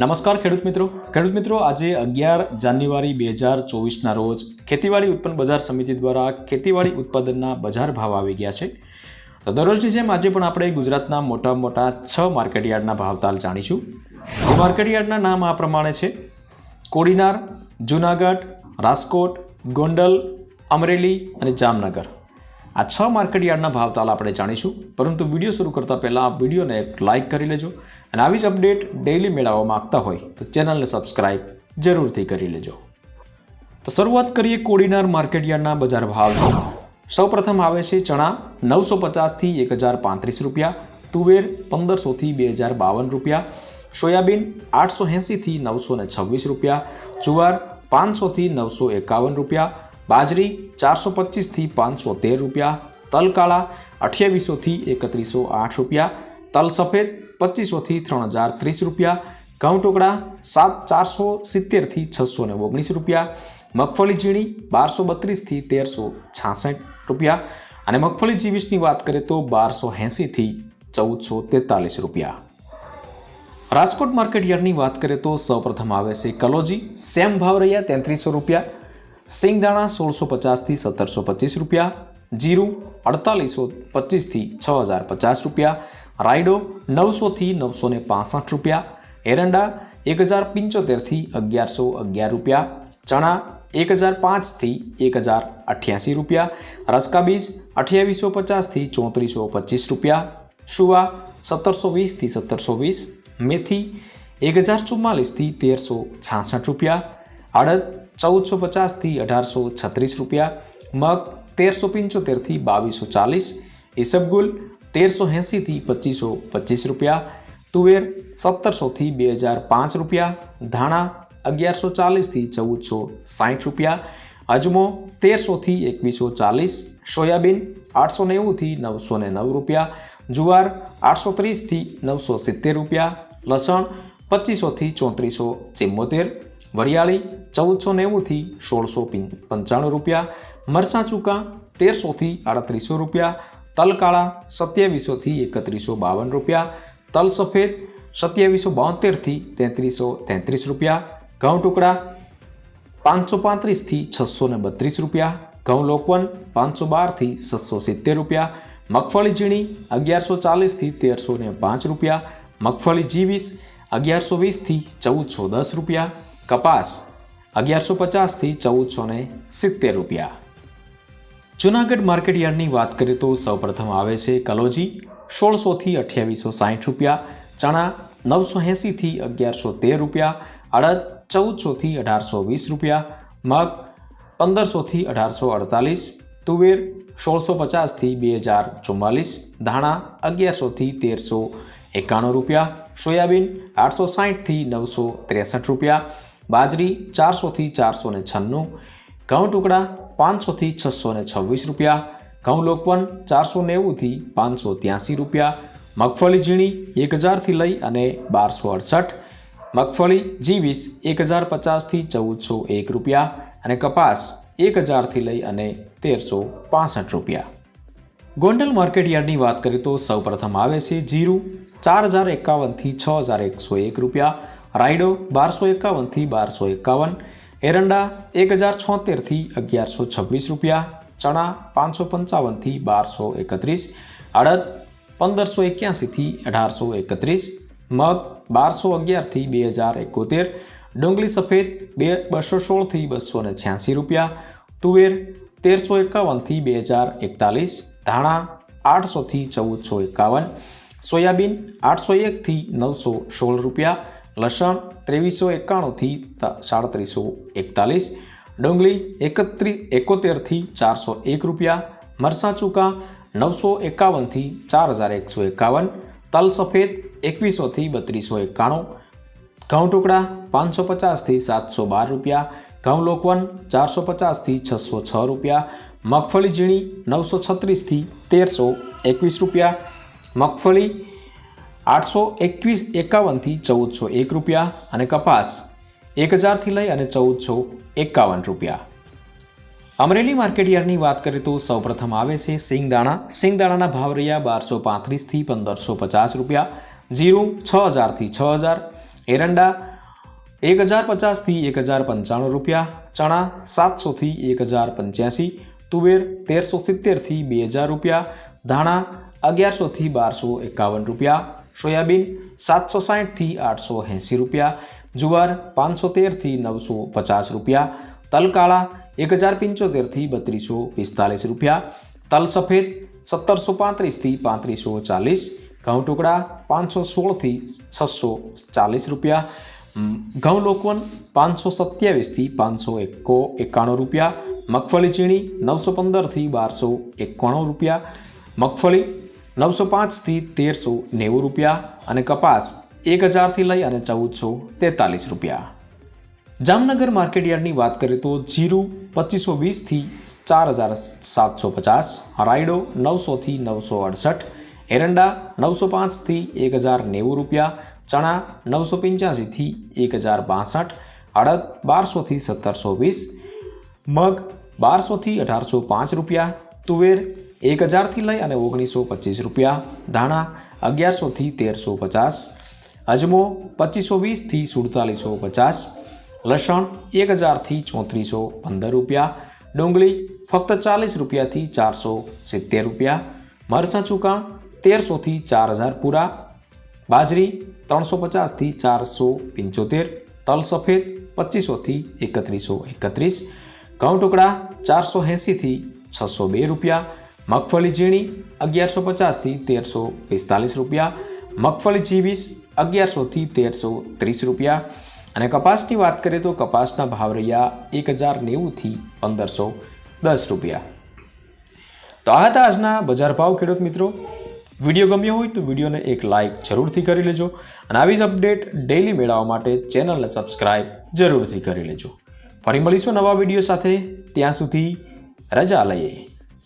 નમસ્કાર ખેડૂત મિત્રો. ખેડૂત મિત્રો, આજે અગિયાર જાન્યુઆરી બે હજાર ચોવીસના રોજ ખેતીવાડી ઉત્પન્ન બજાર સમિતિ દ્વારા ખેતીવાડી ઉત્પાદનના બજાર ભાવ આવી ગયા છે. તો દરરોજની જેમ આજે પણ આપણે ગુજરાતના મોટા મોટા છ માર્કેટયાર્ડના ભાવતાલ જાણીશું. જે માર્કેટયાર્ડના નામ આ પ્રમાણે છે. કોડીનાર, જુનાગઢ, રાજકોટ, ગોંડલ, અમરેલી અને જામનગર. આ છ માર્કેટયાર્ડના ભાવતાલ આપણે જાણીશું. પરંતુ વીડિયો શરૂ કરતાં પહેલાં આ વિડીયોને એક લાઇક કરી લેજો અને આવી જ અપડેટ ડેઇલી મેળવવા માગતા હોય તો ચેનલને સબસ્ક્રાઇબ જરૂરથી કરી લેજો. તો શરૂઆત કરીએ કોડીનાર માર્કેટયાર્ડના બજાર ભાવથી સૌપ્રથમ આવે છે ચણા નવસો પચાસથી એક હજાર પાંત્રીસ રૂપિયા, તુવેર પંદરસોથી બે હજાર બાવન રૂપિયા, સોયાબીન આઠસો એંસીથી નવસો ને છવ્વીસ રૂપિયા, જુવાર પાંચસોથી નવસો એકાવન રૂપિયા બાજરી ચારસો પચીસથી પાંચસો તેર રૂપિયા તલ કાળા અઠ્યાવીસોથી એકત્રીસો આઠ રૂપિયા, તલ સફેદ પચીસોથી ત્રણ હજાર ત્રીસ રૂપિયા, ઘઉં ટુકડા સાત ચારસો સિત્તેરથી છસો ને ઓગણીસ રૂપિયા, મગફળી ઝીણી બારસો બત્રીસથી તેરસો છાસઠ રૂપિયા અને મગફળી જીવીસની વાત કરીએ તો બારસો એંસીથી ચૌદસો તેતાલીસ રૂપિયા. રાજકોટ માર્કેટ યાર્ડની વાત કરીએ તો સૌપ્રથમ આવે છે કલોજી, સેમ ભાવ રહ્યા તેત્રીસો રૂપિયા સિંગદાણા સોળસો પચાસથી સત્તરસો પચીસ રૂપિયા, જીરું અડતાલીસો પચીસથી છ હજાર પચાસ રૂપિયા, રાયડો નવસોથી નવસો ને પાસઠ રૂપિયા, એરંડા એક હજાર પંચોતેરથી અગિયારસો અગિયાર રૂપિયા, ચણા એક હજાર પાંચથી એક હજાર અઠ્યાસી રૂપિયા, રસકા બીજ અઠ્યાવીસો પચાસથી ચોત્રીસો પચીસ રૂપિયા, શુવા સત્તરસો વીસથી સત્તરસો વીસ, મેથી એક હજાર ચુમ્માલીસથી તેરસો છાસઠ રૂપિયા, અડદ ચૌદસો પચાસથી અઢારસો છત્રીસ રૂપિયા, મગ તેરસો પંચોતેરથી બાવીસો ચાલીસ, ઈસબગુલ તેરસો એંસીથી પચીસો પચીસ રૂપિયા, તુવેર સત્તરસોથી બે હજાર પાંચ રૂપિયા, ધાણા અગિયારસો ચાલીસથી ચૌદસો સાઠ રૂપિયા, અજમો તેરસોથી એકવીસો ચાલીસ, સોયાબીન આઠસો નેવુંથી નવસો ને નવ રૂપિયા, જુવાર આઠસો ત્રીસથી નવસો સિત્તેર રૂપિયા, લસણ પચીસોથી ચોત્રીસો ચેમ્મોતેર વરિયાળી ચૌદસો નેવુંથી સોળસો પંચાણું રૂપિયા, મરચાં ચૂકા તેરસોથી આડત્રીસો રૂપિયા તલ કાળા સત્યાવીસોથી એકત્રીસો બાવન રૂપિયા, તલ સફેદ સત્યાવીસો બોતેરથી તેત્રીસો તેત્રીસ રૂપિયા, ઘઉં ટુકડા પાંચસો પાંત્રીસથી છસો ને બત્રીસ રૂપિયા, ઘઉં લોકવન પાંચસો બારથી છસો સિત્તેર રૂપિયા, મગફળી ઝીણી અગિયારસો ચાલીસથી તેરસો ને પાંચ રૂપિયા, મગફળી જીવીસ અગિયારસો વીસથી ચૌદસો દસ રૂપિયા કપાસ અગિયારસો પચાસથી ચૌદસો ને સિત્તેર રૂપિયા. જુનાગઢ માર્કેટ યાર્ડની વાત કરીએ તો સૌપ્રથમ આવે છે કલોજી, સોળસોથી અઠ્યાવીસો સાઠ રૂપિયા, ચણા નવસો એંસીથી અગિયારસો તેર રૂપિયા, અડદ ચૌદસોથી અઢારસો વીસ રૂપિયા, મગ પંદરસોથી અઢારસો અડતાલીસ, તુવેર સોળસો પચાસથી બે હજાર ચુમ્માલીસ ધાણા અગિયારસોથી તેરસો એકાણું રૂપિયા, સોયાબીન આઠસો સાઠથી નવસો ત્રેસઠ રૂપિયા બાજરી ચારસોથી ચારસો ને છન્નું, ઘઉં ટુકડા પાંચસોથી છસો ને છવ્વીસ રૂપિયા, ઘઉં લોકવન ચારસો નેવુંથી પાંચસો ત્યાંસી રૂપિયા, મગફળી ઝીણી એક હજારથી લઈ અને બારસો અડસઠ મગફળી જીવીસ એક હજાર પચાસથી ચૌદસો એક રૂપિયા અને કપાસ એક હજારથી લઈ અને તેરસો પાસઠ રૂપિયા. ગોંડલ માર્કેટ યાર્ડની વાત કરીએ તો સૌપ્રથમ આવે છે જીરું ચાર હજાર એકાવનથી છ હજાર એકસો એક રૂપિયા રાયડો બારસો એકાવનથી બારસો એકાવન, એરંડા એક હજાર છોતેરથી અગિયારસો છવ્વીસ રૂપિયા, ચણા પાંચસો પંચાવનથી બારસો એકત્રીસ, અડદ પંદરસો એક્યાસીથી અઢારસો એકત્રીસ, મગ બારસો અગિયારથી બે હજાર એકોતેર, ડુંગળી સફેદ બે બસો સોળથી બસો ને છ્યાસી રૂપિયા, તુવેર તેરસો એકાવનથી બે હજાર એકતાલીસ, ધાણા આઠસોથી ચૌદસો એકાવન, સોયાબીન આઠસો એકથી નવસો સોળ રૂપિયા લસણ ત્રેવીસો એકાણુંથી સાડત્રીસો એકતાલીસ, ડુંગળી એકત્રીસ એકોતેરથી ચારસો એક રૂપિયા, મરસાં ચૂકા નવસો એકાવનથી ચાર હજાર એકસો એકાવન, તલ સફેદ એકવીસોથી બત્રીસો એકાણું, ઘઉં ટુકડા પાંચસો પચાસથી સાતસો બાર રૂપિયા, ઘઉં લોકવન ચારસો પચાસથી છસો છ રૂપિયા, મગફળી ઝીણી નવસો છત્રીસથી તેરસો એકવીસ રૂપિયા, મગફળી આઠસો એકવીસ એકાવનથી ચૌદસો એક રૂપિયા અને કપાસ એક હજારથી લઈ અને ચૌદસો એકાવન રૂપિયા. અમરેલી માર્કેટ યાર્ડની વાત કરીએ તો સૌપ્રથમ આવે છે સિંગદાણા. સિંગદાણાના ભાવ રહ્યા બારસો પાંત્રીસથી પંદરસો પચાસ રૂપિયા. જીરું છ હજારથી છ હજાર. એરંડા એક હજાર પચાસથી એક હજાર પંચાણું રૂપિયા. ચણા સાતસોથી એક હજાર પંચ્યાસી તુવેર તેરસો સિત્તેરથી બે હજાર રૂપિયા. ધાણા અગિયારસોથી બારસો એકાવન રૂપિયા. સોયાબીન સાતસો સાઠથી આઠસો એંસી રૂપિયા, જુવાર પાંચસો તેરથી નવસો પચાસ રૂપિયા તલ કાળા એક હજાર પંચોતેરથી બત્રીસો પિસ્તાલીસ રૂપિયા તલ સફેદ સત્તરસો પાંત્રીસથી પાંત્રીસો ચાલીસ ઘઉં ટુકડા પાંચસો સોળથી છસો ચાલીસ રૂપિયા ઘઉં લોકવન પાંચસો સત્યાવીસથી પાંચસો એકો એકાણું રૂપિયા, મગફળી ચીણી નવસો પંદરથી બારસો એકાણું રૂપિયા, મગફળી નવસો પાંચથી તેરસો નેવું રૂપિયા અને કપાસ એક હજારથી લઈ અને ચૌદસો તેતાલીસ રૂપિયા. જામનગર માર્કેટયાર્ડની વાત કરીએ તો જીરું પચીસો વીસથી ચાર હજાર સાતસો પચાસ, રાયડો નવસોથી નવસો અડસઠ, એરંડા નવસો પાંચથી એક હજાર નેવું રૂપિયા, ચણા નવસો પંચ્યાસીથી એક હજાર બાસઠ, અડદ બારસોથી સત્તરસો વીસ, મગ બારસોથી અઢારસો પાંચ રૂપિયા, તુવેર એક હજારથી લઈ અને ઓગણીસો પચીસ રૂપિયા. ધાણા અગિયારસોથી તેરસો પચાસ. અજમો પચીસો વીસથી સુડતાલીસો પચાસ. લસણ એક હજારથી ચોત્રીસો પંદર રૂપિયા. ડુંગળી ફક્ત ચાલીસ રૂપિયાથી ચારસો સિત્તેર રૂપિયા. મરસા ચૂકા તેરસોથી ચાર હજાર પૂરા. બાજરી ત્રણસો પચાસથી ચારસો પંચોતેર. તલ સફેદ પચીસોથી એકત્રીસો એકત્રીસ. ઘઉં ટુકડા ચારસો એંસીથી છસો બે રૂપિયા. મગફળી ઝીણી અગિયારસો પચાસથી તેરસો પિસ્તાલીસ રૂપિયા. મગફળી ચીવીસ અગિયારસોથી તેરસો ત્રીસ રૂપિયા. અને કપાસની વાત કરીએ તો કપાસના ભાવ રહ્યા એક હજાર નેવુંથી પંદરસો દસ રૂપિયા. તો આ હતા આજના બજાર ભાવ ખેડૂત મિત્રો. વીડિયો ગમ્યો હોય તો વિડીયોને એક લાઇક જરૂરથી કરી લેજો. અને આવી જ અપડેટ ડેઇલી મેળવવા માટે ચેનલને સબસ્ક્રાઇબ જરૂરથી કરી લેજો. ફરી મળીશું નવા વીડિયો સાથે. ત્યાં સુધી રજા લઈએ.